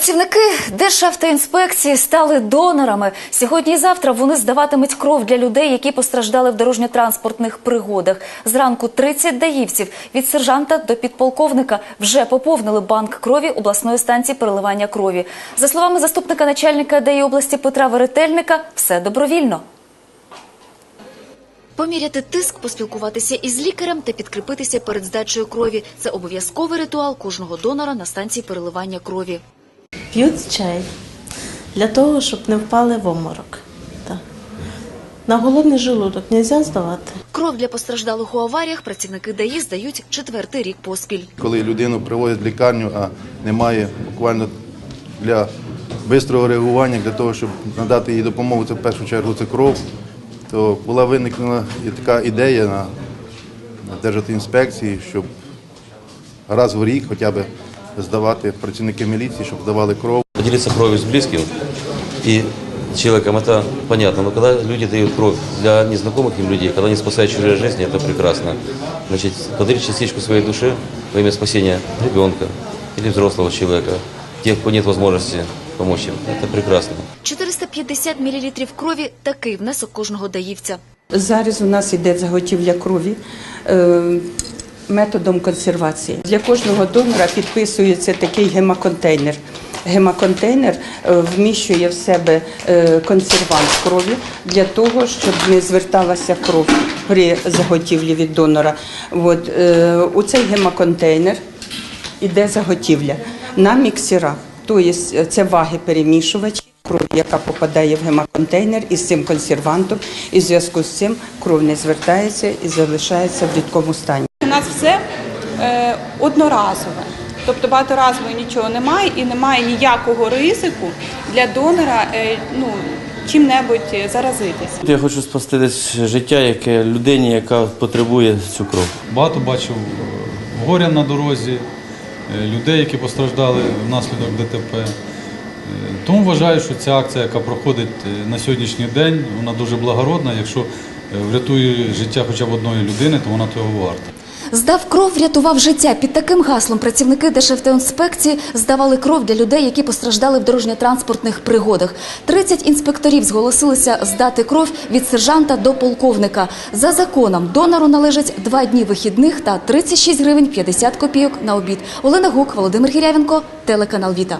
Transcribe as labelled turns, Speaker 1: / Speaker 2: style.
Speaker 1: Працівники Державтоінспекції стали донорами. Сьогодні і завтра вони здаватимуть кров для людей, які постраждали в дорожньо-транспортних пригодах. Зранку 30 даївців від сержанта до підполковника вже поповнили банк крові обласної станції переливання крові. За словами заступника начальника ДАІ області Петра Веретельника, все добровільно. Поміряти тиск, поспілкуватися із лікарем та підкріпитися перед здачею крові – це обов'язковий ритуал кожного донора на станції переливання крові.
Speaker 2: П'ють чай для того, щоб не впали в обморок. Так. На голодний желудок не можна здавати.
Speaker 1: Кров для постраждалих у аваріях працівники ДАІ здають четвертий рік поспіль.
Speaker 3: Коли людину приводять в лікарню, а немає буквально для швидкого реагування, для того, щоб надати їй допомогу, це в першу чергу це кров, то була виникнена і така ідея на, на Держатоінспекції, щоб раз в рік хоча б здавати працівники міліції, щоб здавали кров.
Speaker 4: Поделиться кровью с близким и человеком, это понятно. Но когда люди дают кровь для незнакомых им людей, когда они спасают чужие жизни, это прекрасно. Значит, подарить частичку своей души во имя спасения ребенка или взрослого человека, тех, кто нет возможности помочь им, это прекрасно.
Speaker 1: 450 мл крові – такий внесок кожного даївця.
Speaker 5: Зараз у нас йде заготівля крові е, методом консервації. Для кожного донора підписується такий гемоконтейнер. Гемоконтейнер е, вміщує в себе е, консервант крові для того, щоб не зверталася кров при заготівлі від донора. От, е, у цей гемоконтейнер іде заготівля на міксерах. Тобто це ваги перемішувачі. Кров, яка попадає в гемоконтейнер із цим консервантом, і в зв'язку з цим кров не звертається і залишається в рідкому стані.
Speaker 6: У нас все е, одноразове, тобто багаторазово нічого немає і немає ніякого ризику для донора е, ну, чим-небудь заразитися.
Speaker 7: Я хочу спасти десь життя, яке людині, яка потребує цю кров.
Speaker 8: Багато бачив е, горя на дорозі, людей, які постраждали внаслідок ДТП. Тому вважаю, що ця акція, яка проходить на сьогоднішній день, вона дуже благородна. Якщо врятує життя хоча б одної людини, то вона того варта.
Speaker 1: Здав кров, врятував життя. Під таким гаслом працівники Державтоінспекції здавали кров для людей, які постраждали в дорожньо-транспортних пригодах. 30 інспекторів зголосилися здати кров від сержанта до полковника. За законом донору належать два дні вихідних та 36 гривень 50 копійок на обід. Олена Гук, Володимир Гірявенко, телеканал Віта.